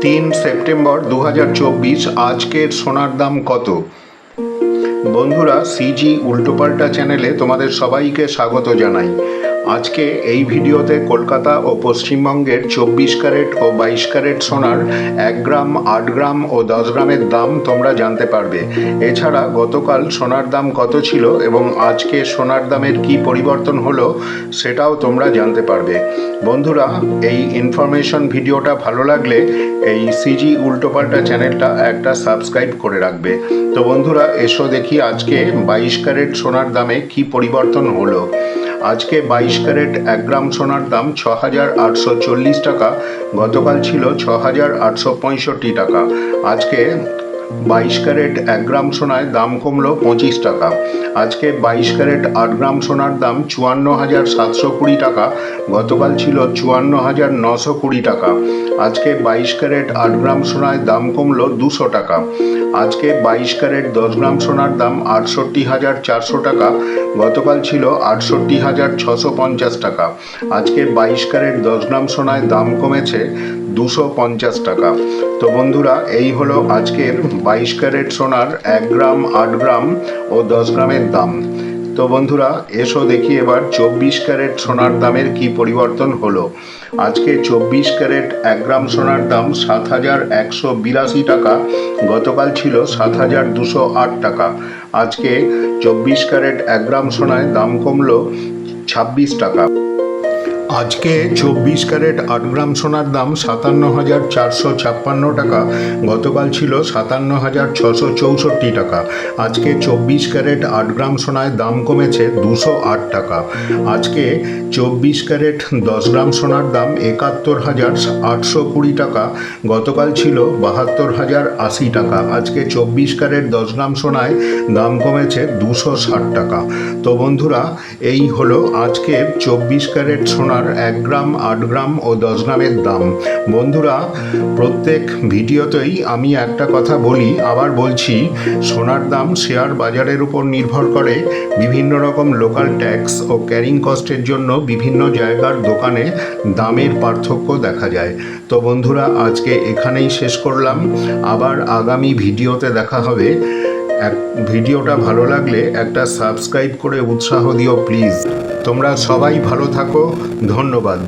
তিন সেপ্টেম্বর দু হাজার চব্বিশ, আজকের সোনার দাম কত? বন্ধুরা, সিজি উল্টোপাল্টা চ্যানেলে তোমাদের সবাইকে স্বাগত জানাই। আজকে এই ভিডিওতে কলকাতা ও পশ্চিমবঙ্গের চব্বিশ ক্যারেট ও বাইশ ক্যারেট সোনার এক গ্রাম, আট গ্রাম ও দশ গ্রামের দাম তোমরা জানতে পারবে। এছাড়া গতকাল সোনার দাম কত ছিল এবং আজকে সোনার দামের কি পরিবর্তন হলো সেটাও তোমরা জানতে পারবে। বন্ধুরা, এই ইনফরমেশন ভিডিওটা ভালো লাগলে এই সিজি উল্টোপাল্টা চ্যানেলটা একটা সাবস্ক্রাইব করে রাখবে। তো বন্ধুরা, এসো দেখি আজকে বাইশ ক্যারেট সোনার দামে কি পরিবর্তন হলো। আজকে বাইশ ক্যারেট এক গ্রাম সোনার দাম ছ হাজার আটশো চল্লিশ টাকা। গতকাল ছিল ছ হাজার আটশো পঁয়ষট্টি টাকা। আজকে বাইশ ক্যারেট এক গ্রাম সোনায় দাম কমলো পঁচিশ টাকা। আজকে বাইশ ক্যারেট আট গ্রাম সোনার দাম চুয়ান্ন হাজার সাতশো কুড়ি টাকা, গতকাল ছিল চুয়ান্ন হাজার নশো কুড়ি টাকা। আজকে বাইশ ক্যারেট আট গ্রাম সোনায় দাম কমলো দুশো টাকা। আজকে বাইশ ক্যারেট দশ গ্রাম সোনার দাম আটষট্টি হাজার চারশো টাকা, গতকাল ছিল আটষট্টি হাজার ছশো পঞ্চাশ টাকা। আজকে বাইশ ক্যারেট দশ গ্রাম সোনায় দাম কমেছে দুশো পঞ্চাশ টাকা। তো বন্ধুরা, এই হলো আজকের বাইশ ক্যারেট সোনার এক গ্রাম, আট গ্রাম ও দশ গ্রামের দাম। তো বন্ধুরা, এসো দেখি এবার চব্বিশ ক্যারেট সোনার দামের কি পরিবর্তন হলো। আজকে চব্বিশ ক্যারেট এক গ্রাম সোনার দাম সাত হাজার একশো বিরাশি টাকা, গতকাল ছিল সাত হাজার দুশো আট টাকা। আজকে চব্বিশ ক্যারেট এক গ্রাম সোনায় দাম কমলো ছাব্বিশ টাকা। আজকে চব্বিশ ক্যারেট আট গ্রাম সোনার দাম সাতান্ন হাজার চারশো ছাপ্পান্ন টাকা। গতকাল ছিল সাতান্ন হাজার ছশো চৌষট্টি টাকা। আজকে চব্বিশ ক্যারেট আট গ্রাম সোনায় দাম কমেছে দুশো আট টাকা। আজকে চব্বিশ ক্যারেট দশ গ্রাম সোনার দাম একাত্তর হাজার আটশো কুড়ি টাকা। গতকাল ছিল বাহাত্তর হাজার আশি টাকা। আজকে চব্বিশ ক্যারেট দশ গ্রাম সোনায় দাম কমেছে দুশো ষাট টাকা। তো বন্ধুরা, এই হলো আজকের চব্বিশ ক্যারেট সোনার এক গ্রাম, আট গ্রাম ও দশ গ্রামের দাম। বন্ধুরা, প্রত্যেক ভিডিওতেই আমি একটা কথা বলি, আবার বলছি, সোনার দাম শেয়ার বাজারের উপর নির্ভর করে বিভিন্ন রকম লোকাল ট্যাক্স ও ক্যারিং কস্টের জন্য বিভিন্ন জায়গার দোকানে দামের পার্থক্য দেখা যায়। তো বন্ধুরা, আজকে এখানেই শেষ করলাম। আবার আগামী ভিডিওতে দেখা হবে। এক, ভিডিওটা ভালো লাগলে একটা সাবস্ক্রাইব করে উৎসাহ দিও প্লিজ তোমরা সবাই ভালো থাকো ধন্যবাদ।